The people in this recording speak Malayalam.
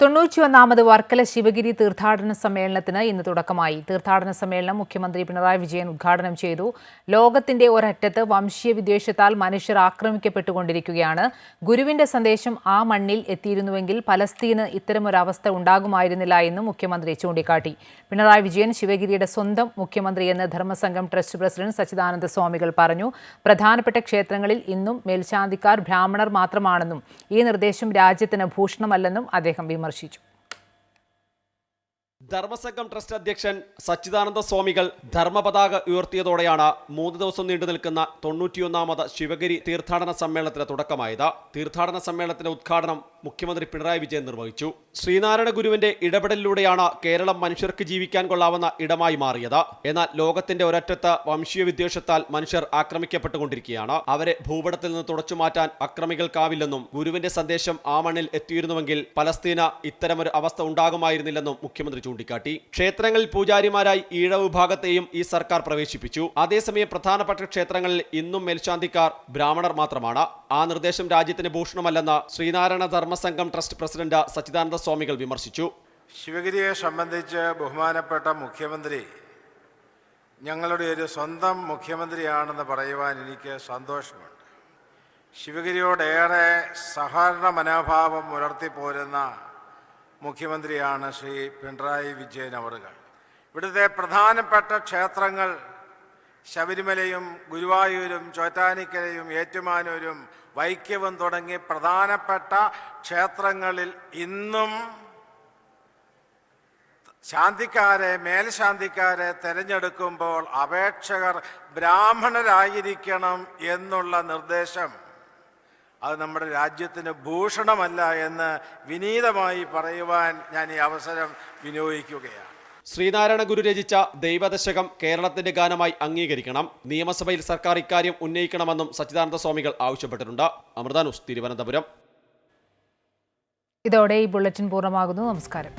തൊണ്ണൂറ്റിയൊന്നാമത് വർക്കല ശിവഗിരി തീർത്ഥാടന സമ്മേളനത്തിന് ഇന്ന് തുടക്കമായി. തീർത്ഥാടന സമ്മേളനം മുഖ്യമന്ത്രി പിണറായി വിജയൻ ഉദ്ഘാടനം ചെയ്തു. ലോകത്തിന്റെ ഒരറ്റത്ത് വംശീയ വിദ്വേഷത്താൽ മനുഷ്യർ ആക്രമിക്കപ്പെട്ടുകൊണ്ടിരിക്കുകയാണ്. ഗുരുവിന്റെ സന്ദേശം ആ മണ്ണിൽ എത്തിയിരുന്നുവെങ്കിൽ പലസ്തീന് ഇത്തരമൊരവസ്ഥ ഉണ്ടാകുമായിരുന്നില്ല എന്നും മുഖ്യമന്ത്രി ചൂണ്ടിക്കാട്ടി. പിണറായി വിജയൻ ശിവഗിരിയുടെ സ്വന്തം മുഖ്യമന്ത്രിയെന്ന് ധർമ്മസംഘം ട്രസ്റ്റ് പ്രസിഡന്റ് സച്ചിദാനന്ദ സ്വാമികൾ പറഞ്ഞു. പ്രധാനപ്പെട്ട ക്ഷേത്രങ്ങളിൽ ഇന്നും മേൽശാന്തിക്കാർ ബ്രാഹ്മണർ മാത്രമാണെന്നും ഈ നിർദ്ദേശം രാജ്യത്തിന് ഭൂഷണമല്ലെന്നും അദ്ദേഹം വിമർശിച്ചു. విమర్శించు ധർമ്മസംഘം ട്രസ്റ്റ് അധ്യക്ഷൻ സച്ചിദാനന്ദ സ്വാമികൾ ധർമ്മപതാക ഉയർത്തിയതോടെയാണ് മൂന്ന് ദിവസം നീണ്ടു നിൽക്കുന്ന തൊണ്ണൂറ്റിയൊന്നാമത് ശിവഗിരി തീർത്ഥാടന സമ്മേളനത്തിന് തുടക്കമായത്. തീർത്ഥാടന സമ്മേളനത്തിന്റെ ഉദ്ഘാടനം മുഖ്യമന്ത്രി പിണറായി വിജയൻ നിർവഹിച്ചു. ശ്രീനാരായണ ഗുരുവിന്റെ ഇടപെടലിലൂടെയാണ് കേരളം മനുഷ്യർക്ക് ജീവിക്കാൻ കൊള്ളാവുന്ന ഇടമായി മാറിയത്. എന്നാൽ ലോകത്തിന്റെ ഒരറ്റത്ത് വംശീയ വിദ്വേഷത്താൽ മനുഷ്യർ ആക്രമിക്കപ്പെട്ടുകൊണ്ടിരിക്കുകയാണ്. അവരെ ഭൂപടത്തിൽ നിന്ന് തുടച്ചുമാറ്റാൻ അക്രമികൾക്കാവില്ലെന്നും ഗുരുവിന്റെ സന്ദേശം ആ മണ്ണിൽ എത്തിയിരുന്നുവെങ്കിൽ പലസ്തീന ഇത്തരമൊരു അവസ്ഥ ഉണ്ടാകുമായിരുന്നില്ലെന്നും മുഖ്യമന്ത്രി ചൂണ്ടിക്കാട്ടി. ക്ഷേത്രങ്ങളിൽ പൂജാരിമാരായി ഈഴ വിഭാഗത്തെയും ഈ സർക്കാർ പ്രവേശിപ്പിച്ചു. അതേസമയം പ്രധാനപ്പെട്ട ക്ഷേത്രങ്ങളിൽ ഇന്നും മേൽശാന്തിക്കാർ ബ്രാഹ്മണർ മാത്രമാണ്. ആ നിർദ്ദേശം രാജ്യത്തിന് ഭൂഷണമല്ലെന്ന് ശ്രീനാരായണ ധർമ്മസംഘം ട്രസ്റ്റ് പ്രസിഡന്റ് സച്ചിദാനന്ദ സ്വാമികൾ വിമർശിച്ചു. ശിവഗിരിയെ സംബന്ധിച്ച് ബഹുമാനപ്പെട്ട മുഖ്യമന്ത്രി ഞങ്ങളുടെ ഒരു സ്വന്തം മുഖ്യമന്ത്രിയാണെന്ന് പറയുവാൻ എനിക്ക് സന്തോഷമുണ്ട്. ശിവഗിരിയോടേറെ സഹകരണ മനോഭാവം പുലർത്തിപ്പോരുന്ന മുഖ്യമന്ത്രിയാണ് ശ്രീ പിണറായി വിജയൻ അവറുകൾ. ഇവിടുത്തെ പ്രധാനപ്പെട്ട ക്ഷേത്രങ്ങൾ ശബരിമലയും ഗുരുവായൂരും ചോറ്റാനിക്കരയും ഏറ്റുമാനൂരും വൈക്കവും തുടങ്ങി പ്രധാനപ്പെട്ട ക്ഷേത്രങ്ങളിൽ ഇന്നും ശാന്തിക്കാരെ മേൽശാന്തിക്കാരെ തിരഞ്ഞെടുക്കുമ്പോൾ അപേക്ഷകർ ബ്രാഹ്മണരായിരിക്കണം എന്നുള്ള നിർദ്ദേശം അത് നമ്മുടെ രാജ്യത്തിന് ഭൂഷണമല്ല എന്ന് വിനീതമായി പറയുവാൻ ഞാൻ ഈ അവസരം വിനിയോഗിക്കുകയാണ്. ശ്രീനാരായണ ഗുരു രചിച്ച ദൈവദശകം കേരളത്തിന്റെ ഗാനമായി അംഗീകരിക്കണം. നിയമസഭയിൽ സർക്കാർ ഇക്കാര്യം ഉന്നയിക്കണമെന്നും സച്ചിദാനന്ദ സ്വാമികൾ ആവശ്യപ്പെട്ടിട്ടുണ്ട്. അമൃതാനുസ് തിരുവനന്തപുരം. ഇതോടെ ഈ ബുള്ളറ്റിൻ പൂർണമാകുന്നു. നമസ്കാരം.